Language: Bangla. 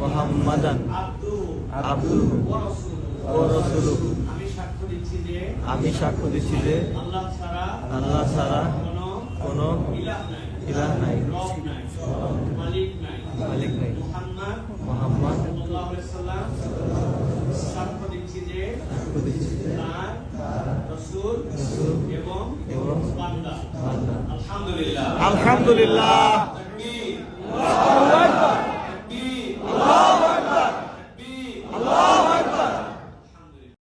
মুহাম্মাদান আবদুহু রাসূলুহু আমি সাক্ষ্য দিচ্ছি যে আল্লাহ ছাড়া ছাড়া কোনো ইলাহ নাই। মালিক নাই। মুহাম্মদ সাক্ষ্য দিচ্ছি যে এবং। আলহামদুলিল্লাহ। আলহামদুলিল্লাহ। Allah